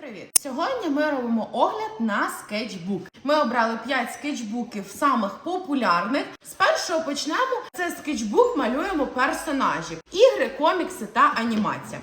Привіт! Сьогодні ми робимо огляд на скетчбук. Ми обрали 5 скетчбуків самих популярних. З першого почнемо. Це скетчбук малюємо персонажів, ігри, комікси та анімація.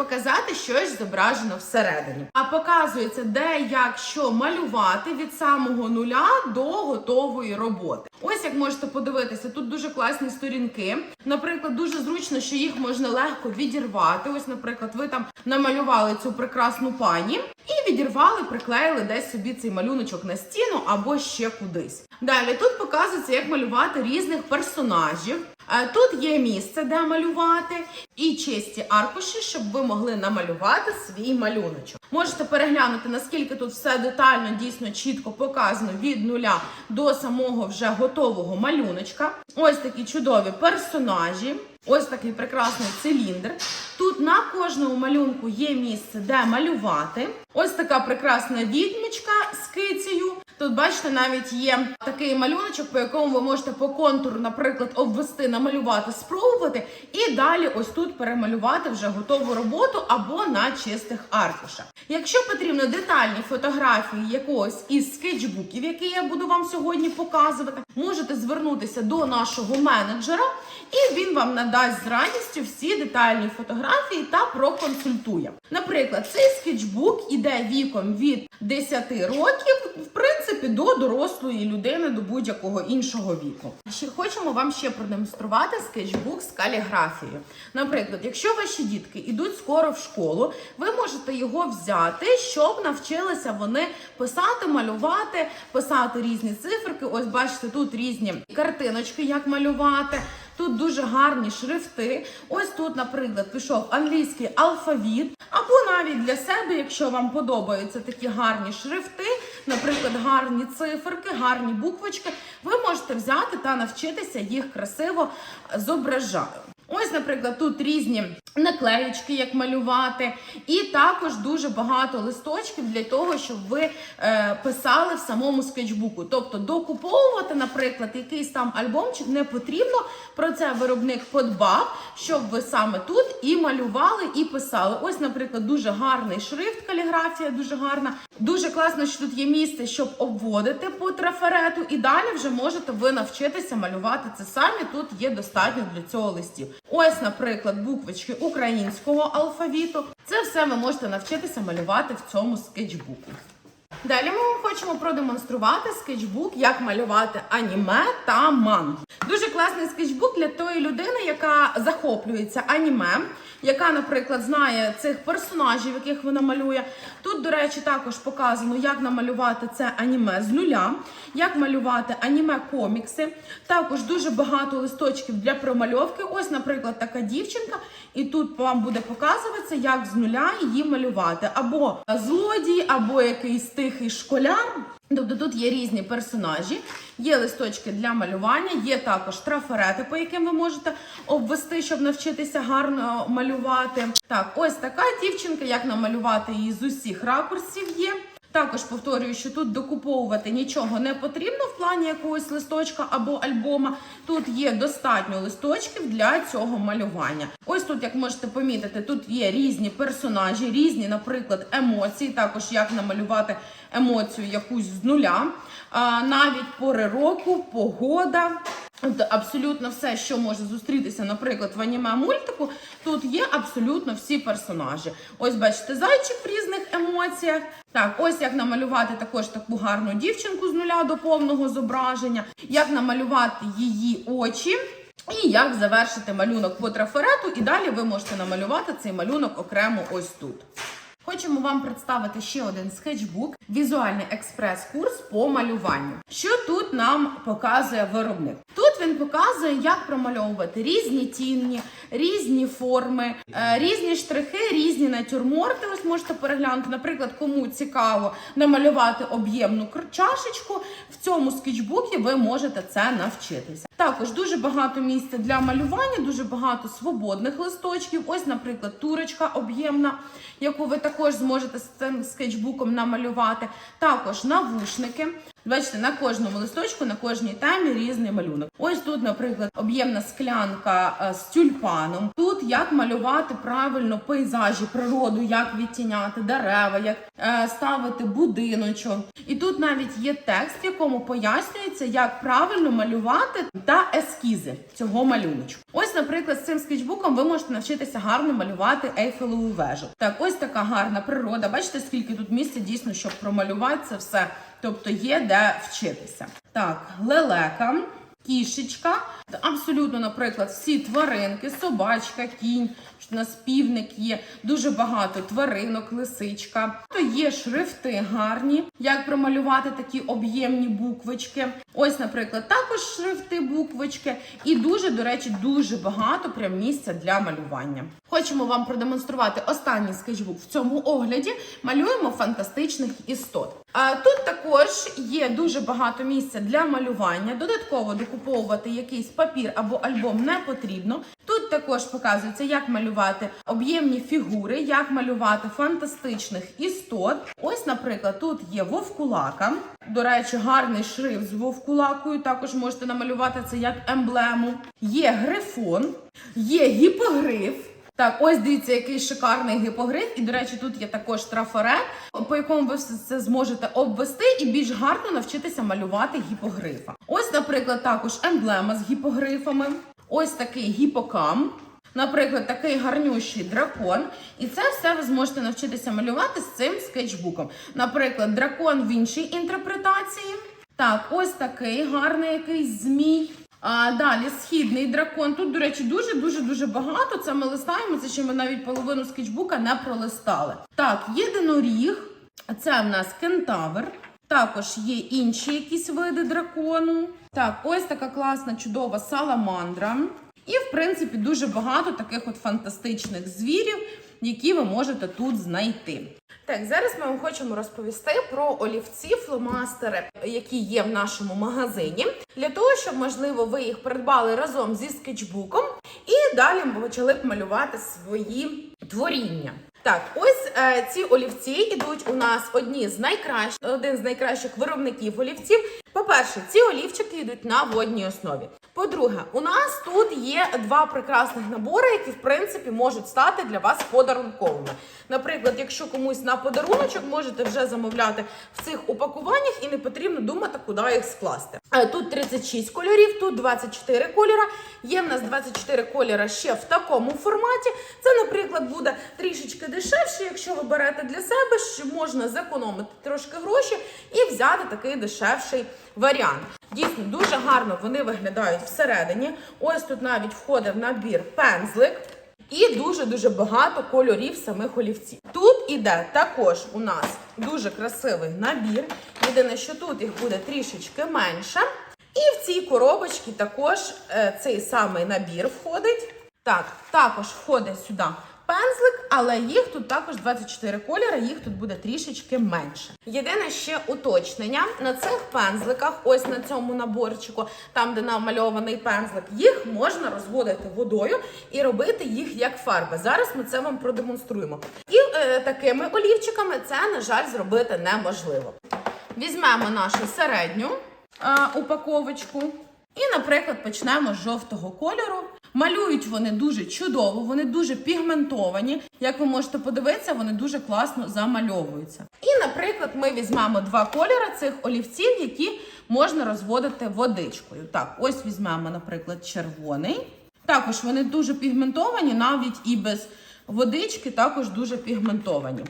Показати щось зображено всередині. А показується, де як що малювати від самого нуля до готової роботи. Ось як можете подивитися, тут дуже класні сторінки. Наприклад, дуже зручно, що їх можна легко відірвати. Ось, наприклад, ви там намалювали цю прекрасну пані і відірвали, приклеїли десь собі цей малюночок на стіну або ще кудись. Далі тут показується, як малювати різних персонажів. Е, Тут є місце, де малювати, і чисті аркуші, щоб ви могли намалювати свій малюночок. Можете переглянути, наскільки тут все детально, дійсно чітко показано від нуля до самого вже готового малюночка. Ось такі чудові персонажі. Ось такий прекрасний циліндр. Тут на кожному малюнку є місце, де малювати. Ось така прекрасна відмічка з кицею. Тут, бачите, навіть є такий малюночок, по якому ви можете по контуру, наприклад, обвести, намалювати, спробувати, і далі ось тут перемалювати вже готову роботу або на чистих аркушах. Якщо потрібно детальні фотографії якогось із скетчбуків, які я буду вам сьогодні показувати, можете звернутися до нашого менеджера, і він вам надасть з радістю всі детальні фотографії та проконсультує. Наприклад, цей скетчбук іде віком від 10 років, в принципі, до дорослої людини, до будь-якого іншого віку. Ще хочемо вам ще продемонструвати скетчбук з каліграфією. Наприклад, якщо ваші дітки йдуть скоро в школу, ви можете його взяти, щоб навчилися вони писати, малювати, писати різні циферки. Ось бачите, тут різні картиночки, як малювати. Тут дуже гарні шрифти. Ось тут, наприклад, пішов англійський алфавіт, або навіть для себе, якщо вам подобаються такі гарні шрифти, наприклад, гарні циферки, гарні буквочки, ви можете взяти та навчитися їх красиво зображати. Ось, наприклад, тут різні наклеєчки, як малювати, і також дуже багато листочків для того, щоб ви е, писали в самому скетчбуку. Тобто докуповувати, наприклад, якийсь там альбомчик не потрібно. Про це виробник подбав, щоб ви саме тут і малювали, і писали. Ось, наприклад, дуже гарний шрифт, каліграфія дуже гарна. Дуже класно, що тут є місце, щоб обводити по трафарету, і далі вже можете ви навчитися малювати це самі. Тут є достатньо для цього листів. Ось, наприклад, буквочки українського алфавіту. Це все ви можете навчитися малювати в цьому скетчбуку. Далі ми вам хочемо продемонструвати скетчбук, як малювати аніме та мангу. Дуже класний скетчбук для тої людини, яка захоплюється аніме, яка, наприклад, знає цих персонажів, яких вона малює. Тут, до речі, також показано, як намалювати це аніме з нуля, як малювати аніме-комікси. Також дуже багато листочків для промальовки. Ось, наприклад, така дівчинка, і тут вам буде показуватися, як з нуля її малювати. Або злодій, або якийсь тихий школяр. Тобто тут є різні персонажі, є листочки для малювання, є також трафарети, по яким ви можете обвести, щоб навчитися гарно малювати. Так, ось така дівчинка, як намалювати її з усіх ракурсів є. Також повторюю, що тут докуповувати нічого не потрібно в плані якогось листочка або альбома. Тут є достатньо листочків для цього малювання. Ось тут, як можете помітити, тут є різні персонажі, різні, наприклад, емоції. Також як намалювати емоцію якусь з нуля, навіть пори року, погода. Тобто абсолютно все, що може зустрітися, наприклад, в аніме мультику, тут є абсолютно всі персонажі. Ось бачите, зайчик в різних емоціях. Так, ось як намалювати також таку гарну дівчинку з нуля до повного зображення, як намалювати її очі. І як завершити малюнок по трафарету, і далі ви можете намалювати цей малюнок окремо ось тут. Хочемо вам представити ще один скетчбук, візуальний експрес-курс по малювню. Що тут нам показує виробник? Тут він показує, як промальовувати різні тіні, різні форми, е, різні штрихи, різні натюрморти. Ось можете переглянути. Наприклад, кому цікаво намалювати об'ємну чашечку, в цьому скетчбукі ви можете це навчитися. Також дуже багато місця для малювання, дуже багато свободних листочків. Ось, наприклад, турочка об'ємна, яку ви також зможете з цим скетчбуком намалювати. Також навушники. Бачите, на кожному листочку, на кожній темі різний малюнок. Ось тут, наприклад, об'ємна склянка е, з тюльпаном. Тут як малювати правильно пейзажі, природу, як відтіняти дерева, як е, ставити будиночок. І тут навіть є текст, в якому пояснюється, як правильно малювати та ескізи цього малюночку. Наприклад, з цим скетчбуком ви можете навчитися гарно малювати ейфелеву вежу. Так, ось така гарна природа. Бачите, скільки тут місця дійсно, щоб промалювати це все. Тобто є де вчитися. Так, лелека. Кішечка, абсолютно, наприклад, всі тваринки, собачка, кінь, у нас півник є, дуже багато тваринок, лисичка. То є шрифти гарні, як промалювати такі об'ємні буквочки. Ось, наприклад, також шрифти, буквочки, і дуже, до речі, дуже багато прям місця для малювання. Хочемо вам продемонструвати останній скетчбук в цьому огляді. Малюємо фантастичних істот. Тут також є дуже багато місця для малювання. Додатково докуповувати якийсь папір або альбом не потрібно. Тут також показується, як малювати об'ємні фігури, як малювати фантастичних істот. Ось, наприклад, тут є вовкулака. До речі, гарний шрифт з вовкулакою. Також можете намалювати це як емблему. Є грифон, є гіпогриф. Так, ось дивіться, який шикарний гіпогриф. І, до речі, тут є також трафарет, по якому ви все це зможете обвести і більш гарно навчитися малювати гіпогрифа. Ось, наприклад, також емблема з гіпогрифами. Ось такий гіпокам. Наприклад, такий гарнющий дракон. І це все ви зможете навчитися малювати з цим скетчбуком. Наприклад, дракон в іншій інтерпретації. Так, ось такий гарний якийсь змій. А далі східний дракон. Тут, до речі, дуже дуже дуже багато. Це ми листаємо. Це ще ми навіть половину скетчбука не пролистали. Так, єдиноріг. Це в нас кентавр. Також є інші якісь види дракону. Так, ось така класна, чудова саламандра. І, в принципі, дуже багато таких от фантастичних звірів, які ви можете тут знайти. Так, зараз ми вам хочемо розповісти про олівці фломастери, які є в нашому магазині, для того, щоб, можливо, ви їх придбали разом зі скетчбуком і далі почали б малювати свої творіння. Так, ось е, ці олівці ідуть у нас одні з найкращих, один з найкращих виробників олівців. По-перше, ці олівчики йдуть на водній основі. По-друге, у нас тут є два прекрасних набори, які в принципі можуть стати для вас подарунковими. Наприклад, якщо комусь на подаруночок можете вже замовляти в цих упакуваннях і не потрібно думати, куди їх скласти. Е, Тут 36 кольорів, тут 24 кольора. Є в нас 24 кольора ще в такому форматі. Це, наприклад, буде трішечки дешевше, якщо ви берете для себе, що можна зекономити трошки гроші і взяти такий дешевший варіант. Дійсно, дуже гарно вони виглядають всередині. Ось тут навіть входить в набір пензлик. І дуже-дуже багато кольорів самих олівців. Тут іде також у нас дуже красивий набір. Єдине, що тут їх буде трішечки менше. І в цій коробочці також е, цей самий набір входить. Так, також входить сюди пензлик, але їх тут також 24 кольори, їх тут буде трішечки менше. Єдине ще уточнення на цих пензликах, ось на цьому наборчику, там де намальований пензлик, їх можна розводити водою і робити їх як фарби. Зараз ми це вам продемонструємо. І е, такими олівчиками це, на жаль, зробити неможливо. Візьмемо нашу середню е, упаковочку. І, наприклад, почнемо з жовтого кольору. Малюють вони дуже чудово, вони дуже пігментовані. Як ви можете подивитися, вони дуже класно замальовуються. І, наприклад, ми візьмемо два кольори цих олівців, які можна розводити водичкою. Так, ось візьмемо, наприклад, червоний. Також вони дуже пігментовані, навіть і без водички, також дуже пігментовані.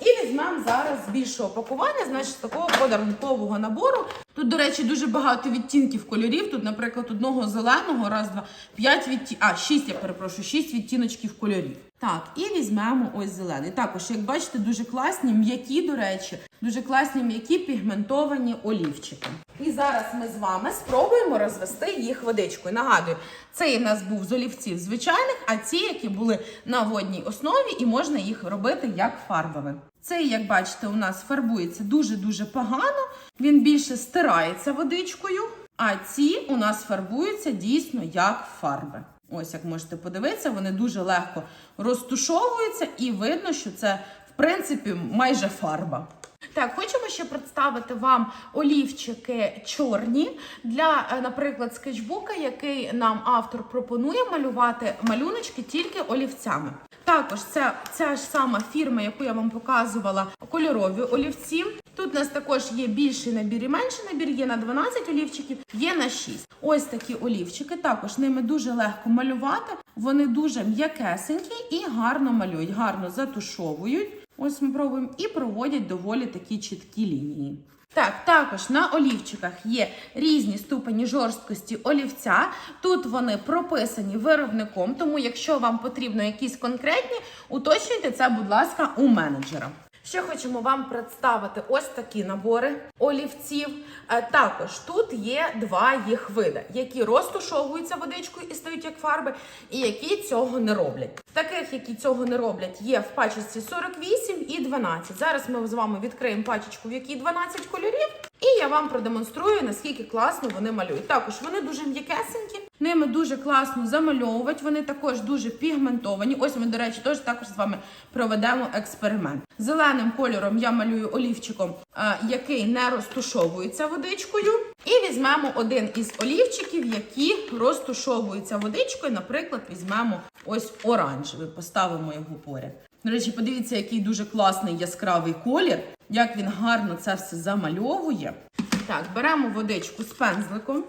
І візьмемо зараз більшого пакування, значить, такого подарункового набору. Тут, до речі, дуже багато відтінків кольорів. Тут, наприклад, одного зеленого, раз, два, п'ять відтінків, а, шість, я перепрошую, шість відтіночків кольорів. Так, і візьмемо ось зелений. Також, як бачите, дуже класні, м'які, до речі, дуже класні м'які пігментовані олівчики. І зараз ми з вами спробуємо розвести їх водичкою. Нагадую, цей у нас був з олівців звичайних, а ці, які були на водній основі, і можна їх робити як фарбові. Цей, як бачите, у нас фарбується дуже-дуже погано. Він більше стирається водичкою. А ці у нас фарбуються дійсно як фарби. Ось як можете подивитися, вони дуже легко розтушовуються, і видно, що це в принципі майже фарба. Так, хочемо ще представити вам олівчики чорні для, е, наприклад, скетчбука, який нам автор пропонує малювати малюночки тільки олівцями. Також це ця ж сама фірма, яку я вам показувала, кольорові олівці. Тут у нас також є більший набір і менший набір, є на 12 олівчиків, є на 6. Ось такі олівчики. Також ними дуже легко малювати. Вони дуже м'якесенькі і гарно малюють, гарно затушовують. Ось ми пробуємо і проводять доволі такі чіткі лінії. Так, також на олівчиках є різні ступені жорсткості олівця. Тут вони прописані виробником, тому якщо вам потрібно якісь конкретні, уточнюйте це, будь ласка, у менеджера. Ще хочемо вам представити ось такі набори олівців. Е, Також тут є два їх види, які розтушовуються водичкою і стають як фарби, і які цього не роблять. Таких, які цього не роблять, є в пачці 48 і 12. Зараз ми з вами відкриємо пачечку, в якій 12 кольорів, і я вам продемонструю, наскільки класно вони малюють. Також вони дуже м'якесенькі, ними дуже класно замальовувати. Вони також дуже пігментовані. Ось ми, до речі, теж також з вами проведемо експеримент. Зеленим кольором я малюю олівчиком, е, який не розтушовується водичкою. І візьмемо один із олівчиків, які розтушовуються водичкою. Наприклад, візьмемо ось оранжевий, поставимо його поряд. До речі, подивіться, який дуже класний яскравий колір, як він гарно це все замальовує. Так, беремо водичку з пензликом,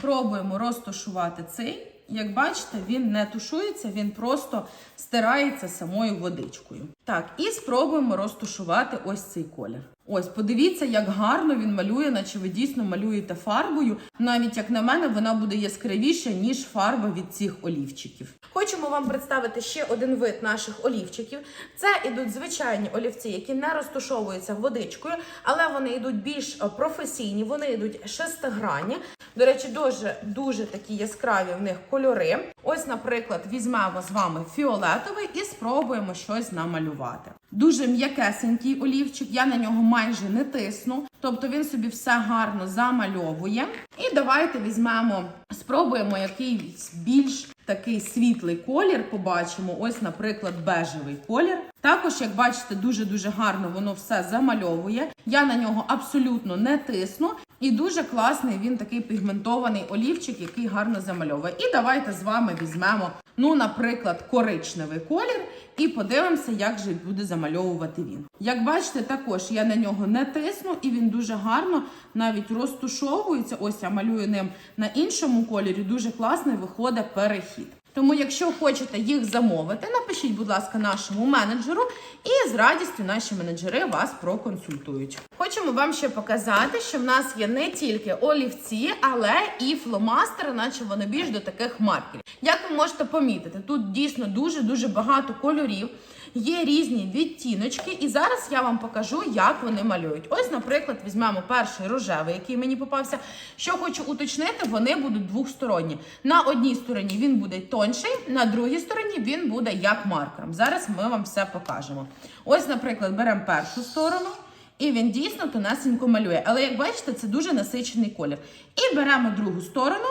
пробуємо розтушувати цей. Як бачите, він не тушується, він просто стирається самою водичкою. Так, і спробуємо розтушувати ось цей колір. Ось, подивіться, як гарно він малює, наче ви дійсно малюєте фарбою. Навіть як на мене, вона буде яскравіша, ніж фарба від цих олівчиків. Хочемо вам представити ще один вид наших олівчиків. Це ідуть звичайні олівці, які не розтушовуються водичкою, але вони йдуть більш професійні, вони йдуть шестигранні. До речі, дуже дуже такі яскраві в них кольори. Ось, наприклад, візьмемо з вами фіолетовий і спробуємо щось намалювати. Дуже м'якесенький олівчик, я на нього майже не тисну, тобто він собі все гарно замальовує. І давайте візьмемо, спробуємо якийсь більш такий світлий колір. Побачимо. Ось, наприклад, бежевий колір. Також, як бачите, дуже дуже гарно воно все замальовує. Я на нього абсолютно не тисну. І дуже класний він такий пігментований олівчик, який гарно замальовує. І давайте з вами візьмемо, ну, наприклад, коричневий колір, і подивимося, як же буде замальовувати він. Як бачите, також я на нього не тисну, і він дуже гарно навіть розтушовується. Ось я малюю ним на іншому кольорі. Дуже класний виходить перехід. Тому, якщо хочете їх замовити, напишіть, будь ласка, нашому менеджеру, і з радістю наші менеджери вас проконсультують. Хочемо вам ще показати, що в нас є не тільки олівці, але і фломастери, наче вони більш до таких маркерів. Як ви можете помітити, тут дійсно дуже дуже багато кольорів. Є різні відтіночки, і зараз я вам покажу, як вони малюють. Ось, наприклад, візьмемо перший рожевий, який мені попався. Що хочу уточнити, вони будуть двохсторонні. На одній стороні він буде тонший, на другій стороні він буде як маркером. Зараз ми вам все покажемо. Ось, наприклад, беремо першу сторону. І він дійсно тонесенько малює. Але як бачите, це дуже насичений колір. І беремо другу сторону.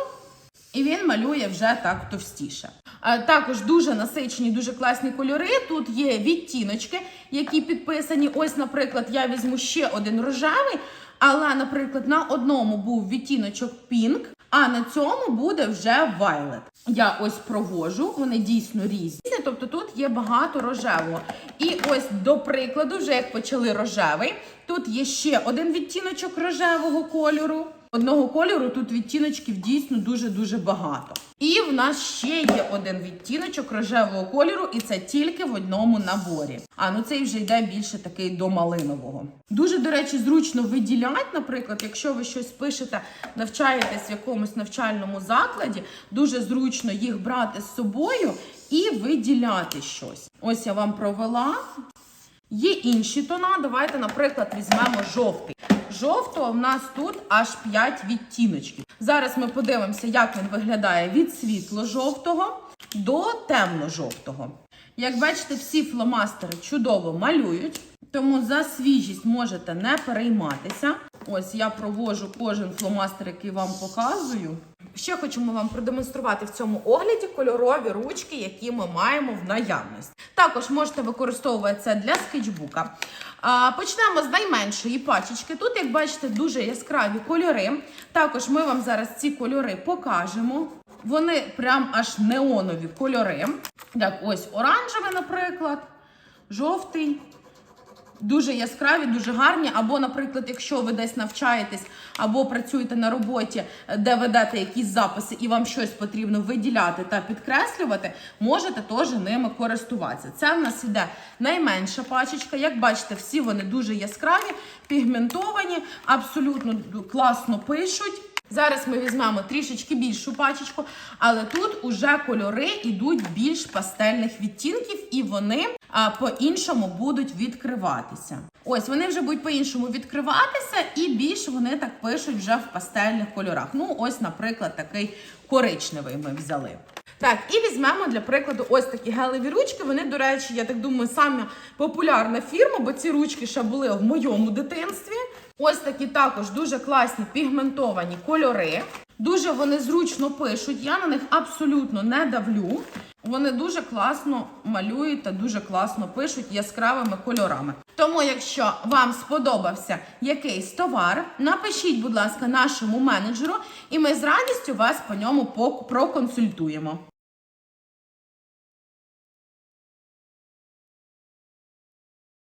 І він малює вже так товстіше. А, також дуже насичені, дуже класні кольори. Тут є відтіночки, які підписані. Ось, наприклад, я візьму ще один рожевий, але, наприклад, на одному був відтіночок Pink, а на цьому буде вже Violet. Я ось провожу, вони дійсно різні. Тобто тут є багато рожевого. І ось до прикладу, вже як почали рожевий, тут є ще один відтіночок рожевого кольору. Одного кольору тут відтіночків дійсно дуже-дуже багато. І в нас ще є один відтіночок рожевого кольору, і це тільки в одному наборі. А ну цей вже йде більше такий до малинового. Дуже, до речі, зручно виділяти, наприклад, якщо ви щось пишете, навчаєтесь в якомусь навчальному закладі, дуже зручно їх брати з собою і виділяти щось. Ось я вам провела. Є інші тона. Давайте, наприклад, візьмемо жовтий. Жовтого в нас тут аж 5 відтіночків. Зараз ми подивимося, як він виглядає від світло-жовтого до темно-жовтого. Як бачите, всі фломастери чудово малюють, тому за свіжість можете не перейматися. Ось я провожу кожен фломастер, який вам показую. Ще хочемо вам продемонструвати в цьому огляді кольорові ручки, які ми маємо в наявності. Також можете використовувати це для скетчбука. Почнемо з найменшої пачечки. Тут, як бачите, дуже яскраві кольори. Також ми вам зараз ці кольори покажемо. Вони прям аж неонові кольори. Так, ось оранжевий, наприклад, жовтий. Дуже яскраві, дуже гарні. Або, наприклад, якщо ви десь навчаєтесь або працюєте на роботі, де ведете якісь записи, і вам щось потрібно виділяти та підкреслювати, можете теж ними користуватися. Це в нас іде найменша пачечка. Як бачите, всі вони дуже яскраві, пігментовані, абсолютно класно пишуть. Зараз ми візьмемо трішечки більшу пачечку, але тут уже кольори йдуть більш пастельних відтінків, і вони по-іншому будуть відкриватися. Ось вони вже будуть по-іншому відкриватися, і більш вони так пишуть вже в пастельних кольорах. Ну, ось, наприклад, такий коричневий ми взяли. Так, і візьмемо для прикладу ось такі гелеві ручки. Вони, до речі, я так думаю, саме популярна фірма, бо ці ручки ще були в моєму дитинстві. Ось такі також дуже класні пігментовані кольори. Дуже вони зручно пишуть. Я на них абсолютно не давлю. Вони дуже класно малюють та дуже класно пишуть яскравими кольорами. Тому, якщо вам сподобався якийсь товар, напишіть, будь ласка, нашому менеджеру, і ми з радістю вас по ньому проконсультуємо.